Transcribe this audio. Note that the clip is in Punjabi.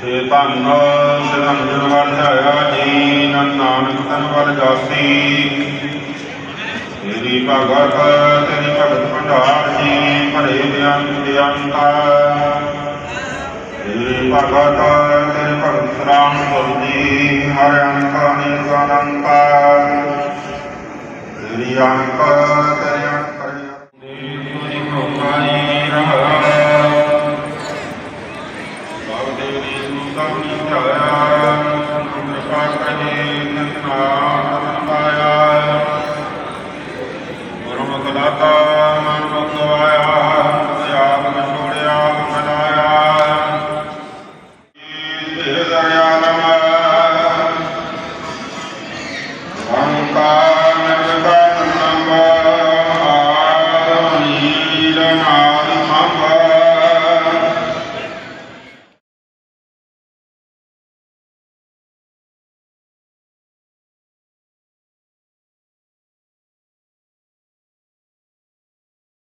ਸੇ ਧੰਨ ਸਿਰੰਜਨ ਵਰਧਾਇਆ ਜੀ ਨਾਨਕ ਤਨ ਵਲ ਜਾਸੀ ਤੇਰੀ ਭਗਤ ਤੇਰੀ ਭਗਤ ਭੰਡਾਰ ਜੀ, ਭਰੇ ਬਿਆਨ ਦਿਆਂਤਾ ਤੇਰੀ ਭਗਤ ਤੇਰੀ ਭਗਤ ਰਾਮ ਸੁਰਜੀ ਹਰ ਅੰਕਾ ਨਿਰਗਨੰਤਾ ਤੇਰੀ ਅੰਕਾ ਤੇਰੀ ਅੰਕਾ ਦੇ ਤੁਰੀ ਕੋਕਾਈ ਰਹਾ। ਬਾਬੇ ਦੀ ਸੁਤਾਨੀ ਧਾਰਾ ਕਿਰਪਾ ਕਰੇ ਨੰਨਾ